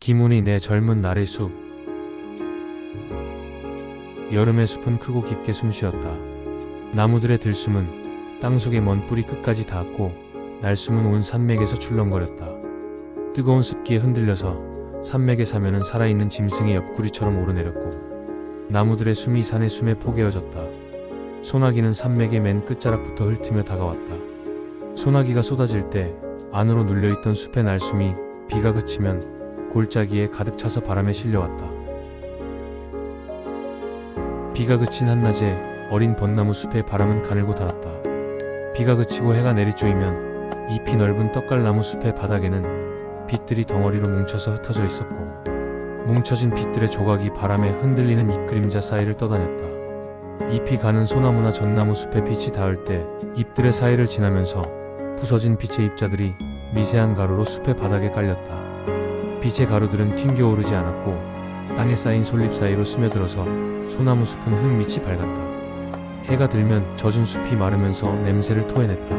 김훈이 내 젊은 날의 숲. 여름의 숲은 크고 깊게 숨쉬었다. 나무들의 들숨은 땅속의 먼 뿌리 끝까지 닿았고 날숨은 온 산맥에서 출렁거렸다. 뜨거운 습기에 흔들려서 산맥의 사면은 살아있는 짐승의 옆구리처럼 오르내렸고 나무들의 숨이 산의 숨에 포개어졌다. 소나기는 산맥의 맨 끝자락부터 훑으며 다가왔다. 소나기가 쏟아질 때 안으로 눌려있던 숲의 날숨이 비가 그치면 골짜기에 가득 차서 바람에 실려왔다. 비가 그친 한낮에 어린 벚나무 숲의 바람은 가늘고 달았다. 비가 그치고 해가 내리쪼이면 잎이 넓은 떡갈나무 숲의 바닥에는 빛들이 덩어리로 뭉쳐서 흩어져 있었고 뭉쳐진 빛들의 조각이 바람에 흔들리는 잎 그림자 사이를 떠다녔다. 잎이 가는 소나무나 전나무 숲에 빛이 닿을 때 잎들의 사이를 지나면서 부서진 빛의 입자들이 미세한 가루로 숲의 바닥에 깔렸다. 빛의 가루들은 튕겨오르지 않았고 땅에 쌓인 솔잎 사이로 스며들어서 소나무 숲은 흙밑이 밝았다. 해가 들면 젖은 숲이 마르면서 냄새를 토해냈다.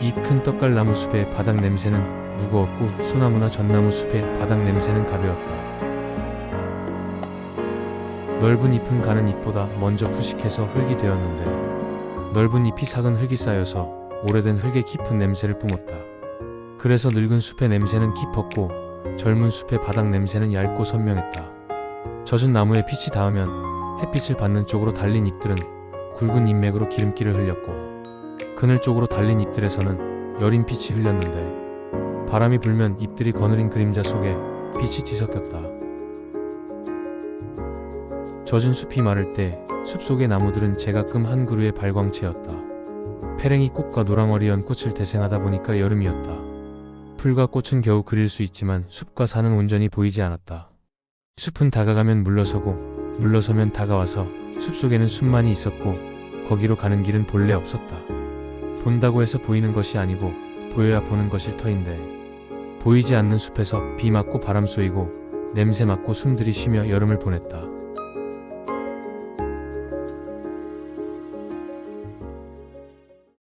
이 큰 떡갈나무 숲의 바닥 냄새는 무거웠고 소나무나 전나무 숲의 바닥 냄새는 가벼웠다. 넓은 잎은 가는 잎보다 먼저 푸식해서 흙이 되었는데 넓은 잎이 삭은 흙이 쌓여서 오래된 흙의 깊은 냄새를 뿜었다. 그래서 늙은 숲의 냄새는 깊었고 젊은 숲의 바닥 냄새는 얇고 선명했다. 젖은 나무에 빛이 닿으면 햇빛을 받는 쪽으로 달린 잎들은 굵은 잎맥으로 기름기를 흘렸고 그늘 쪽으로 달린 잎들에서는 여린 빛이 흘렸는데 바람이 불면 잎들이 거느린 그림자 속에 빛이 뒤섞였다. 젖은 숲이 마를 때 숲속의 나무들은 제가끔 한 그루의 발광체였다. 페랭이 꽃과 노랑머리 연 꽃을 대생하다 보니까 여름이었다. 풀과 꽃은 겨우 그릴 수 있지만 숲과 산은 온전히 보이지 않았다. 숲은 다가가면 물러서고 물러서면 다가와서 숲속에는 숲만이 있었고 거기로 가는 길은 본래 없었다. 본다고 해서 보이는 것이 아니고 보여야 보는 것일 터인데 보이지 않는 숲에서 비 맞고 바람 쏘이고 냄새 맡고 숨들이 쉬며 여름을 보냈다.